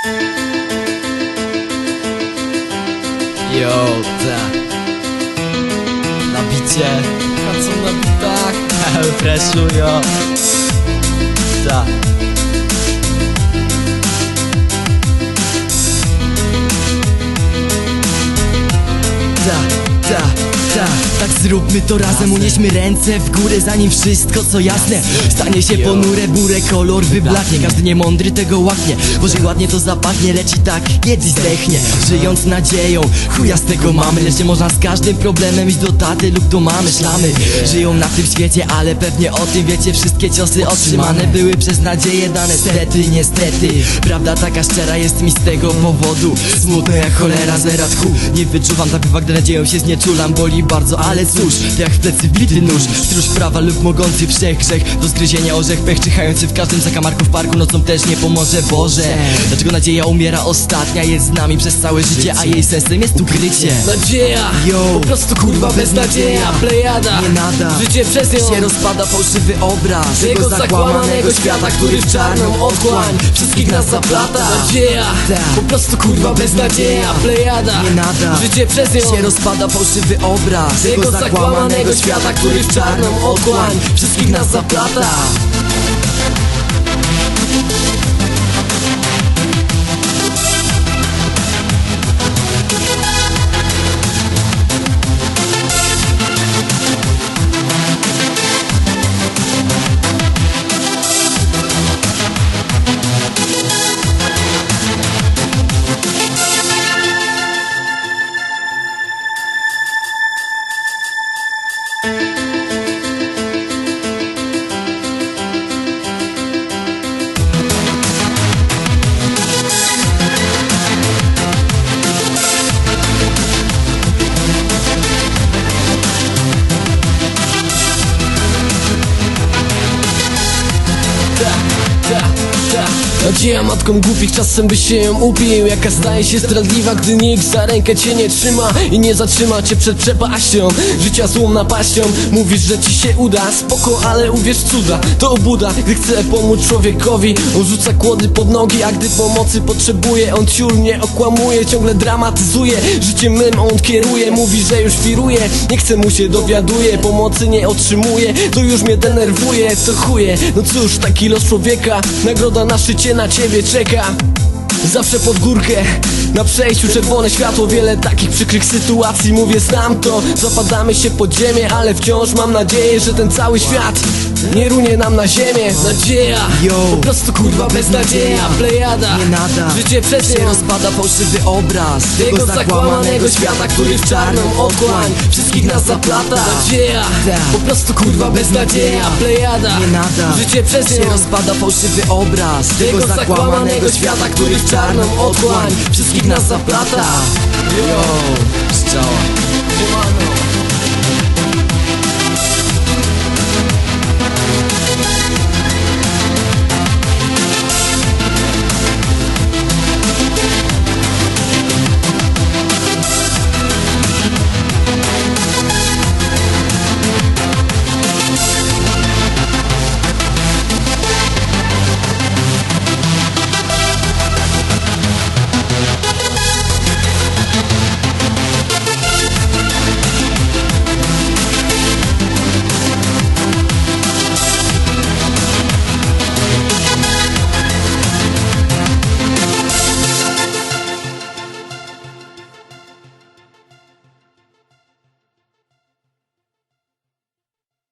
Yo, ta. Na bicie. Co na bitach? Freshu, yo Ta, Tak zróbmy to razem, unieśmy ręce w górę Zanim wszystko co jasne Stanie się ponure, burę, kolor wyblaknie. Każdy niemądry tego łaknie Boże ładnie to zapachnie, lecz i tak kiedyś zdechnie. Żyjąc nadzieją, chuja z tego mamy. Lecz nie można z każdym problemem iść do taty lub do mamy. Szlamy żyją na tym świecie, ale pewnie o tym wiecie. Wszystkie ciosy otrzymane były przez nadzieję dane. Stety, niestety, prawda taka szczera jest mi z tego powodu. Smutno jak cholera, zera tchu Nie wyczuwam tak gdy nadzieją się znieczulam. Boli bardzo, ale cóż, to jak w plecy wbity nóż Stróż prawa lub mogący wszech grzech Do zgryzienia orzech, pech czyhający w każdym zakamarku w parku Nocą też nie pomoże Boże. Dlaczego nadzieja umiera ostatnia Jest z nami przez całe życie, a jej sensem jest ukrycie. Nadzieja, Yo. po prostu kurwa beznadzieja Plejada, Nie nada. Życie przez nią. Się rozpada fałszywy obraz. Tego zakłamanego świata, który w czarną otchłań Wszystkich nas zaplata. Nadzieja, Tak. po prostu kurwa beznadzieja Plejada, Nie nada. Życie przez nią. Się rozpada fałszywy obraz Tego zakłamanego świata, który w czarną otchłań Wszystkich nas zaplata Ta, Nadzieja matką głupich czasem by się ją upił. Jaka staje się zdradliwa, gdy nikt za rękę cię nie trzyma I nie zatrzyma cię przed przepaścią. Życia złą napaścią. Mówisz, że ci się uda, spoko, ale uwierz cuda. To obuda, gdy chce pomóc człowiekowi. On rzuca kłody pod nogi, a gdy pomocy potrzebuje On ciul nie okłamuje, ciągle dramatyzuje. Życiem mym on kieruje, mówi, że już firuje Nie chce mu się dowiaduje, pomocy nie otrzymuje. To już mnie denerwuje, to chuje. No cóż, taki los człowieka Nagroda na szczycie na ciebie czeka. Zawsze pod górkę Na przejściu czerwone światło. Wiele takich przykrych sytuacji Mówię znam to. Zapadamy się pod ziemię Ale wciąż mam nadzieję, że ten cały świat Nie runie nam na ziemię. Nadzieja. Yo. Po prostu kurwa beznadzieja. Plejada. Nie nada. Życie przez nią. rozpada fałszywy obraz tego zakłamanego świata, który w czarną otchłań Wszystkich nas zaplata. Nadzieja, po prostu kurwa beznadzieja. Plejada, Nie nada. Życie przez nią. rozpada fałszywy obraz Tego zakłamanego świata, który w czarną otchłań Wszystkich nas zaplata. Yo, szczała Siemano